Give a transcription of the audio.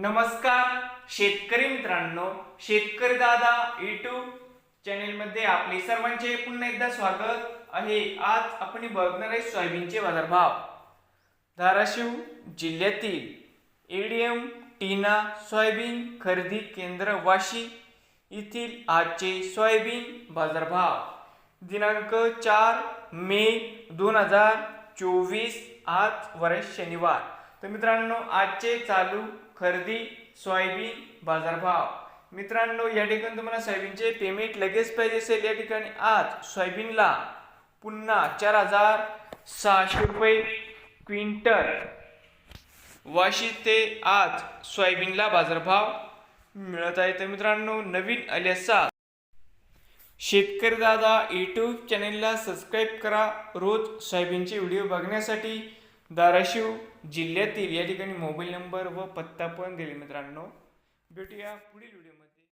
नमस्कार शेतकरी मित्रांनो शेतकरी दादा युट्यूब चॅनेलमध्ये आपले सर्वांचे पुन्हा एकदा स्वागत आहे. आज आपण बघणार आहे सोयाबीनचे बाजारभाव. धाराशिव जिल्ह्यातील एडीएम टीना सोयाबीन खरेदी केंद्र वाशी येथील आजचे सोयाबीन बाजारभाव. दिनांक चार मे दोन हजार चोवीस आज वर शनिवार. तर मित्रांनो आजचे चालू खरेदी सोयाबीन बाजारभाव. मित्रांनो या ठिकाणी तुम्हाला सोयाबीनचे पेमेंट लगेच पाहिजे असेल. या ठिकाणी आज सोयाबीनला पुन्हा चार हजार सहाशे रुपये क्विंटल वाशी ते आज सोयाबीनला बाजारभाव मिळत आहे. तर मित्रांनो नवीन आल्याचा शेतकरी दादा यूट्यूब चॅनेलला सबस्क्राईब करा. रोज सोयाबीनचे व्हिडिओ बघण्यासाठी धाराशिव जिल्ह्यातील या ठिकाणी मोबाईल नंबर व पत्ता पण दिले मित्रांनो. भेटूया पुढील व्हिडिओमध्ये.